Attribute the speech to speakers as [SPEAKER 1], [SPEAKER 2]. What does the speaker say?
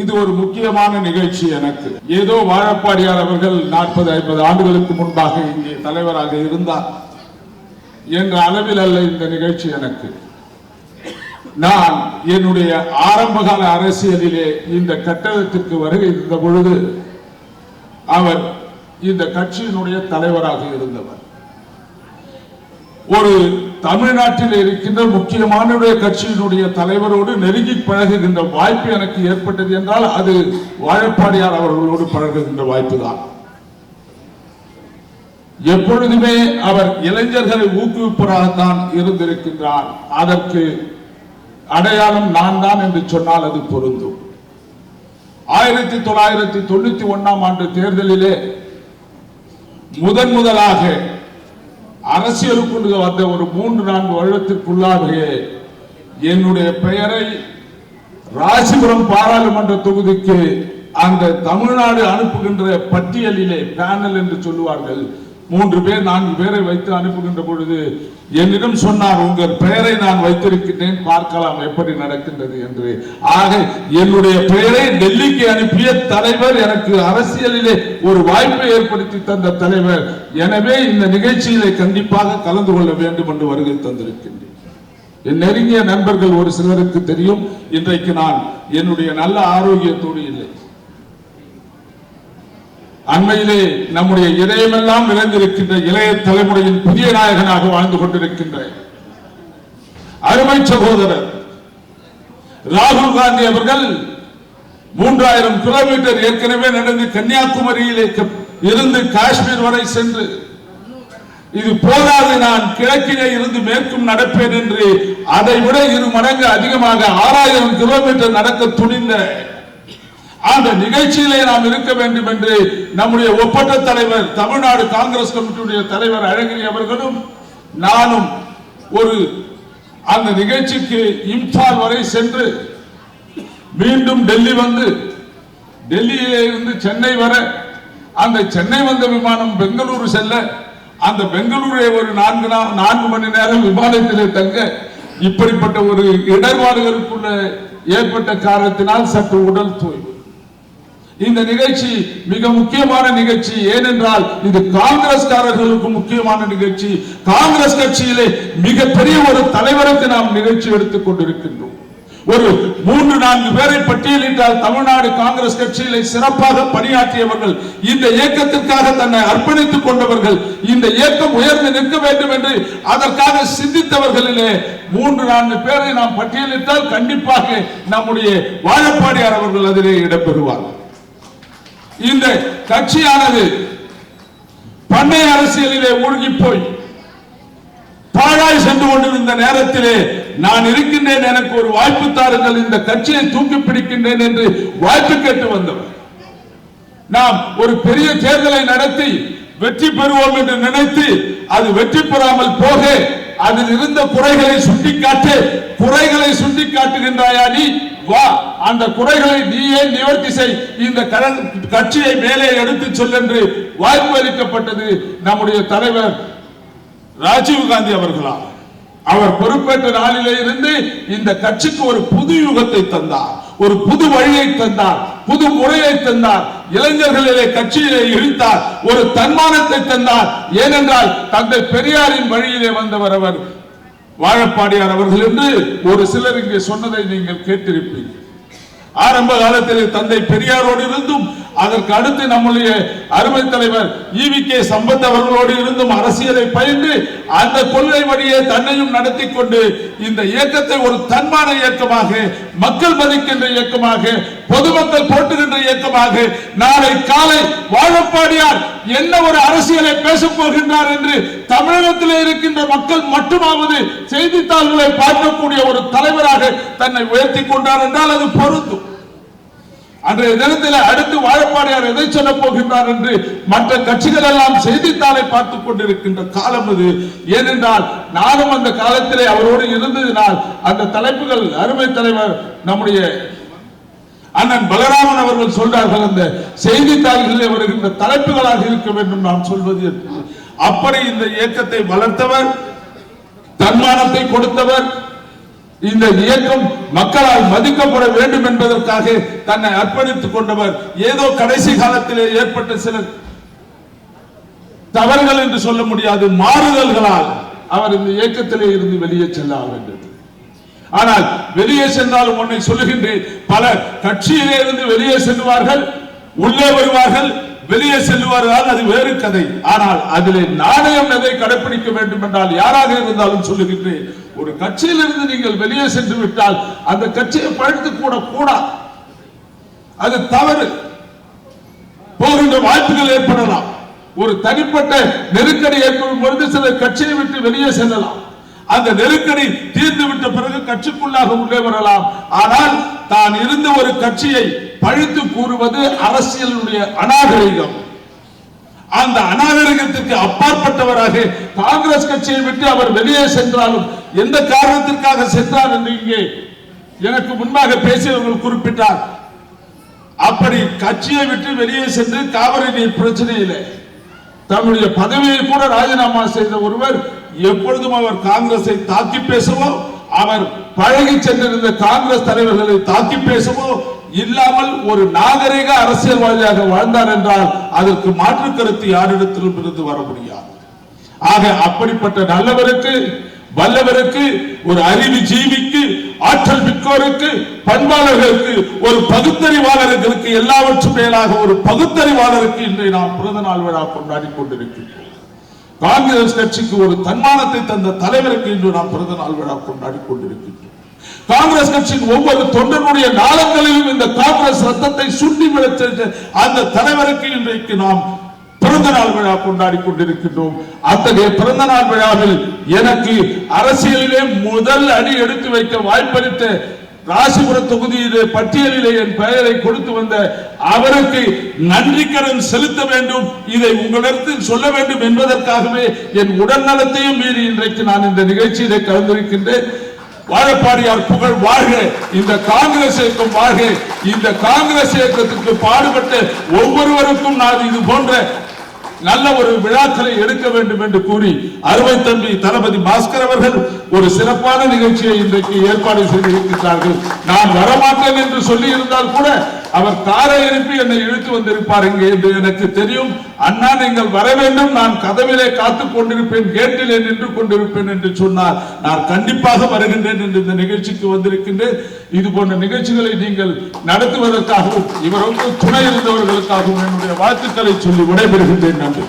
[SPEAKER 1] இது ஒரு முக்கியமான நிகழ்ச்சி எனக்கு. ஏதோ வாழப்பாடியார் அவர்கள் நாற்பது ஐம்பது ஆண்டுகளுக்கு முன்பாக இங்கே தலைவராக இருந்தார் என்ற அளவில் அல்ல இந்த நிகழ்ச்சி எனக்கு. நான் என்னுடைய ஆரம்பகால அரசியலிலே இந்த கட்டடத்திற்கு வருகை இருந்த பொழுது அவர் இந்த கட்சியினுடைய தலைவராக இருந்தவர். ஒரு தமிழ்நாட்டில் இருக்கின்ற முக்கியமான கட்சியினுடைய தலைவரோடு நெருங்கி பழகுகின்ற வாய்ப்பு எனக்கு ஏற்பட்டது என்றால் அது வாழப்பாடியார் அவர்களோடு பழகுகின்ற வாய்ப்பு தான் எப்பொழுதுமே அவர் இளைஞர்களை ஊக்குவிப்பவராகத்தான் இருந்திருக்கின்றார். அதற்கு அடையாளம் நான் தான் என்று சொன்னால் அது பொருந்தும். ஆயிரத்தி தொள்ளாயிரத்தி தொண்ணூத்தி ஒன்னாம் ஆண்டு தேர்தலிலே முதன் முதலாக அரசியலுக்குள் வந்த ஒரு மூன்று நான்கு வருடத்திற்குள்ளாகவே என்னுடைய பெயரை ராசிபுரம் பாராளுமன்ற தொகுதிக்கு அந்த தமிழ்நாடு அனுப்புகின்ற பட்டியலிலே பேனல் என்று சொல்லுவார்கள். மூன்று பேர் நான்கு பேரை வைத்து அனுப்புகின்ற பொழுது என்னிடம் சொன்னார் உங்கள் பெயரை நான் வைத்திருக்கின்றேன் பார்க்கலாம் எப்படி நடக்கின்றது என்று. ஆக என்னுடைய பெயரை டெல்லிக்கு அனுப்பிய தலைவர் எனக்கு அரசியலிலே ஒரு வாய்ப்பை ஏற்படுத்தி தந்த தலைவர். எனவே இந்த நிகழ்ச்சியிலே கண்டிப்பாக கலந்து கொள்ள வேண்டும் என்று வருகை தந்திருக்கின்றேன். என் நெருங்கிய நண்பர்கள் ஒரு சிலருக்கு தெரியும் இன்றைக்கு நான் என்னுடைய நல்ல ஆரோக்கியத்தோடு இல்லை. அண்மையிலே நம்முடைய இதயமெல்லாம் நிறைந்திருக்கின்ற இளைய தலைமுறையின் புதிய நாயகனாக வாழ்ந்து கொண்டிருக்கின்ற அருமை சகோதரர் ராகுல் காந்தி அவர்கள் மூன்றாயிரம் கிலோமீட்டர் ஏற்கனவே நடந்து கன்னியாகுமரியிலே இருந்து காஷ்மீர் வரை சென்று இது போதாது நான் கிழக்கிலே இருந்து மேற்கும் நடப்பேன் என்று அதை விட இரு மடங்கு அதிகமாக ஆறாயிரம் கிலோமீட்டர் நடக்க துணிந்த அந்த நிகழ்ச்சியிலே நாம் இருக்க வேண்டும் என்று நம்முடைய ஒப்பற்ற தலைவர் தமிழ்நாடு காங்கிரஸ் கமிட்டியுடைய தலைவர் அழகிரி அவர்களும் நானும் ஒரு அந்த நிகழ்ச்சிக்கு இம்பால் வரை சென்று மீண்டும் டெல்லி வந்து டெல்லியிலே இருந்து சென்னை வர அந்த சென்னை வந்த விமானம் பெங்களூரு செல்ல அந்த பெங்களூரை ஒரு நான்கு நான்கு மணி நேரம் விமானத்திலே தங்க இப்படிப்பட்ட ஒரு இடர்பாடுகளுக்குள்ள ஏற்பட்ட காரணத்தினால் சற்று உடல் தோய்வு. இந்த நிகழ்ச்சி மிக முக்கியமான நிகழ்ச்சி. ஏனென்றால் இது காங்கிரஸ்காரர்களுக்கு முக்கியமான நிகழ்ச்சி. காங்கிரஸ் கட்சியிலே மிகப்பெரிய ஒரு தலைவருக்கு நாம் நிகழ்ச்சி எடுத்துக் கொண்டிருக்கின்றோம். ஒரு மூன்று நான்கு பேரை பட்டியலிட்டால் தமிழ்நாடு காங்கிரஸ் கட்சியிலே சிறப்பாக பணியாற்றியவர்கள் இந்த இயக்கத்திற்காக தன்னை அர்ப்பணித்துக் கொண்டவர்கள் இந்த இயக்கம் உயர்ந்து நிற்க வேண்டும் என்று அதற்காக சிந்தித்தவர்களிலே மூன்று நான்கு பேரை நாம் பட்டியலிட்டால் கண்டிப்பாக நம்முடைய வாழப்பாடியார் அவர்கள் அதிலே இடம்பெறுவார்கள். இந்த கட்சியானது பண்ணை அரசியலிலே மூழ்கி போய் பாழாய் சென்று கொண்டிருந்த நேரத்திலே நான் இருக்கின்றேன் எனக்கு ஒரு வாய்ப்பு தாருங்கள் இந்த கட்சியை தூக்கி பிடிக்கின்றேன் என்று வாய்ப்பு கேட்டு வந்தவர். நாம் ஒரு பெரிய தேர்தலை நடத்தி வெற்றி பெறுவோம் என்று நினைத்து அது வெற்றி பெறாமல் போக அதில் இருந்த குறைகளை சுட்டிக்காட்டு குறைகளை சுட்டிக்காட்டுகின்றாயா நீ? வா அந்த குறைகளை நீயே நிவர்த்தி செய். இந்த கட்சியை மேலே எடுத்து சொல் என்று வாய்ப்பு அளிக்கப்பட்டது நம்முடைய தலைவர் ராஜீவ் காந்தி அவர்களா. அவர் பொறுப்பேற்ற நாளிலே இருந்து இந்த கட்சிக்கு ஒரு புது யுகத்தை தந்தார் ஒரு புது வழியை தந்தார் புது முறையை தந்தார். இளைஞர்களிலே கட்சியிலே இழுத்தார் ஒரு தன்மானத்தை தந்தார். ஏனென்றால் தந்தை பெரியாரின் வழியிலே வந்தவர் அவர். வாழப்பாடியார் அவர்கள் என்று ஒரு சிலர் இங்கே சொன்னதை நீங்கள் கேட்டிருப்பீர்கள். ஆரம்ப காலத்தில் தந்தை பெரியாரோடு இருந்தும் அதற்கு அடுத்து நம்முடைய அருமை தலைவர் ஈவி கே சம்பத் அவர்களோடு இருந்தும் அரசியலை பயின்று அந்த கொள்கை வழியே தன்னையும் நடத்தி கொண்டு இந்த இயக்கத்தை ஒரு தன்மான இயக்கமாக மக்கள் மதிக்கின்ற இயக்கமாக பொதுமக்கள் போட்டுகின்ற இயக்கமாக நாளை காலை வாழப்பாடியார் என்ன ஒரு அரசியலை பேசப் போகின்றார் என்று தமிழகத்தில் இருக்கின்ற மக்கள் மட்டுமாவது செய்தித்தாள்களை பார்க்கக்கூடிய ஒரு தலைவராக தன்னை உயர்த்தி கொண்டார் என்றால் அது பொருந்தும். அன்றைய தினத்தில் அடுத்து வாழப்பாடியார் எதை சொல்ல போகின்றார் என்று மற்ற கட்சிகள் எல்லாம் செய்தித்தாளை பார்த்துக் கொண்டிருக்கின்ற காலம் அது ஏனென்றால் நானும் அந்த காலத்திலே அவரோடு இருந்ததினால் அந்த தலைப்புகள் அருமை தலைவர் நம்முடைய அண்ணன் பலராமன் அவர்கள் சொல்றார்கள் அந்த செய்தித்தாள்களிலே வருகின்ற தலைப்புகளாக இருக்க வேண்டும் நாம் சொல்வது என்று. அப்படி இந்த இயக்கத்தை வளர்த்தவர் தன்மானத்தை கொடுத்தவர் இந்த இயக்கம் மக்களால் மதிக்கப்பட வேண்டும் என்பதற்காக தன்னை அர்ப்பணித்துக் கொண்டவர். ஏதோ கடைசி காலத்திலே ஏற்பட்ட சில தவறுகள் என்று சொல்ல முடியாது மாறுதல்களால் அவர் இந்த இயக்கத்திலே இருந்து வெளியே செல்ல வேண்டியது ஆனால் வெளியே சென்றாலும் உன்னை சொல்லுகின்றேன் பல கட்சியிலே இருந்து வெளியே செல்வார்கள் உள்ளே வருவார்கள் வெளியே செல்வார்கள் அது வேறு கதை. ஆனால் அதிலே நாணயம் எதை கடைபிடிக்க வேண்டும் என்றால் யாராக இருந்தாலும் சொல்லுகின்றேன் ஒரு கட்சியிலிருந்து நீங்கள் வெளியே சென்று விட்டால் அந்த கட்சியை பழுத்து கூட கூடாது அது தவறு. போகின்ற வாய்ப்புகள் ஏற்படலாம். ஒரு தனிப்பட்ட நெருக்கடி ஏற்படும் பொழுது சிலர் கட்சியை விட்டு வெளியே செல்லலாம். அந்த நெருக்கடி தீர்ந்து விட்ட பிறகு கட்சிக்குள்ளாக உள்ளே வரலாம். ஆனால் தான் இருந்த ஒரு கட்சியை பழித்து கூறுவது அரசியலுடைய அநாகரிகம். அந்த அநாகரிகத்திற்கு அப்பாற்பட்டவராக காங்கிரஸ் கட்சியை விட்டு அவர் வெளியே சென்றாலும் எந்த காரணத்திற்காக சென்றார் என்று இங்கே எனக்கு முன்பாக பேசியவர்கள் குறிப்பிட்டார். அப்படி கட்சியை விட்டு வெளியே சென்று காவிரி நீர் பிரச்சனையிலே தன்னுடைய பதவியை கூட ராஜினாமா செய்த ஒருவர் எப்பொழுதும் அவர் காங்கிரஸை தாக்கி பேசவோ அவர் பழகி சென்றிருந்த காங்கிரஸ் தலைவர்களை தாக்கி பேசவோ இல்லாமல் ஒரு நாகரிக அரசியல்வாதியாக வாழ்ந்தார் என்றால் அதற்கு மாற்று கருத்து யாரிடத்திலும் இருந்து வர முடியாது. ஆக அப்படிப்பட்ட நல்லவருக்கு வல்லவருக்கு ஒரு அறிவு ஜீவிக்கு ஆற்றல் மிக்கோருக்கு பண்பாளர்களுக்கு ஒரு பகுத்தறிவாளர்களுக்கு எல்லாவற்றும் மேலாக ஒரு பகுத்தறிவாளருக்கு இன்றைய நாம் பிறந்த நாள் விழா கொண்டாடி கொண்டிருக்கின்றோம். காங்கிரஸ் கட்சிக்கு ஒரு தன்மானத்தை தந்த தலைவருக்கு இன்று நாம் பிறந்த நாள் விழா கொண்டாடி கொண்டிருக்கின்றோம். காங்கிரஸ் கட்சியின் ஒவ்வொரு தொண்டனுடைய நாளங்களிலும் இந்த காங்கிரஸ் ரத்தத்தை சுண்டி விழச் அந்த தலைவருக்கு இன்றைக்கு நாம் பிறந்த நாள் விழா கொண்டாடி கொண்டிருக்கின்றோம். அத்தகைய பிறந்த நாள் விழாவில் எனக்கு அரசியலிலே முதல் அடி எடுத்து வைக்க வாய்ப்பளித்த ராசிபுரம் தொகுதியிலே பட்டியலிலே என் பெயரை கொடுத்து வந்த அவருக்கு நன்றி கடன் செலுத்த வேண்டும். இதை உங்களிடத்தில் சொல்ல வேண்டும் என்பதற்காகவே என் உடல் நலத்தையும் மீறி இன்றைக்கு நான் இந்த நிகழ்ச்சியிலே கலந்திருக்கின்றேன். வாழப்பாடியார் புகழ் வாழ்க. இந்த காங்கிரஸ் இயக்கம் வாழ்க. இந்த காங்கிரஸ் இயக்கத்துக்கு பாடுபட்ட ஒவ்வொருவருக்கும் நான் இது போன்ற நல்ல ஒரு விழாக்களை எடுக்க வேண்டும் என்று கூறி அருமை தம்பி தளபதி பாஸ்கர் அவர்கள் ஒரு சிறப்பான நிகழ்ச்சியை இன்றைக்கு ஏற்பாடு செய்திருக்கிறார்கள் நான் வரமாட்டேன் என்று சொல்லி இருந்தால் கூட அவர் தாரை எழுப்பி என்னை இழுத்து வந்திருப்பார் இங்கே என்று எனக்கு தெரியும். அண்ணா நீங்கள் வர வேண்டும். நான் கதவிலே காத்துக் கொண்டிருப்பேன் கேட்டிலே நின்று கொண்டிருப்பேன் என்று சொன்னார். நான் கண்டிப்பாக வருகின்றேன் என்று இந்த நிகழ்ச்சிக்கு வந்திருக்கின்றேன். இது போன்ற நிகழ்ச்சிகளை நீங்கள் நடத்துவதற்காகவும் இவருக்கு துணை இருந்தவர்களுக்காகவும் என்னுடைய வாழ்த்துக்களை சொல்லி விடைபெறுகின்றேன். நன்றி.